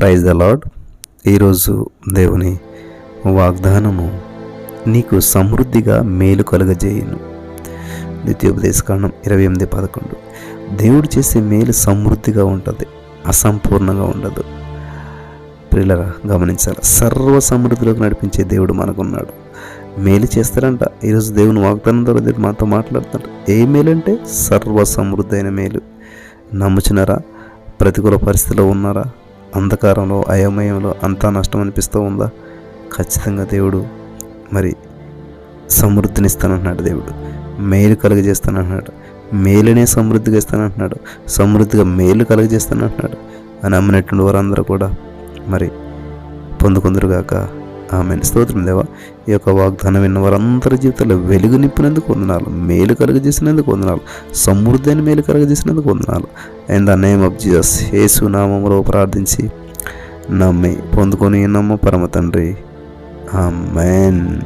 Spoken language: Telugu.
ప్రైజ్ ద లాడ్ ఈరోజు దేవుని వాగ్దానము నీకు సమృద్ధిగా మేలు కలుగజేయను. ద్వితీయోపదేశకాండం ఇరవై ఎనిమిది పదకొండు. దేవుడు చేసే మేలు సమృద్ధిగా ఉంటుంది అసంపూర్ణంగా ఉండదు. ప్రియులరా గమనించాలి? సర్వ సమృద్ధిలోకి నడిపించే దేవుడు మనకున్నాడు. మేలు చేస్తారంట ఈరోజు దేవుని వాగ్దానం ద్వారా దేవుడు మాతో మాట్లాడుతాడు ఏ మేలు అంటే సర్వ సమృద్ధి అయిన మేలు. నమ్ముచున్నారా? ప్రతికూల పరిస్థితిలో ఉన్నారా? అంధకారంలో అయోమయంలో అంతా నష్టం అనిపిస్తూ ఉందా? ఖచ్చితంగా దేవుడు మరి సమృద్ధినిస్తానంటున్నాడు దేవుడు. మేలు కలుగజేస్తానంటున్నాడు. మేలునే సమృద్ధిగా ఇస్తానంటున్నాడు. సమృద్ధిగా మేలు కలుగజేస్తానంటున్నాడు అని అమ్మినటువంటి వారందరూ కూడా మరి పొందుకుందరుగాక. ఆమె స్తోత్రం దేవా. ఈ యొక్క వాగ్దానం విన్న వారందరి జీవితంలో వెలుగు నింపినందుకు వందనాలు మేలు కలుగజేసినందుకు వందనాలు సమృద్ధి అని మేలు కలుగజేసినందుకు వందనాలు. And the name of Jesus Yesu నామములో ప్రార్థించి నమ్మి పొందుకొని నమ్మ పరమ తండ్రి. ఆమెన్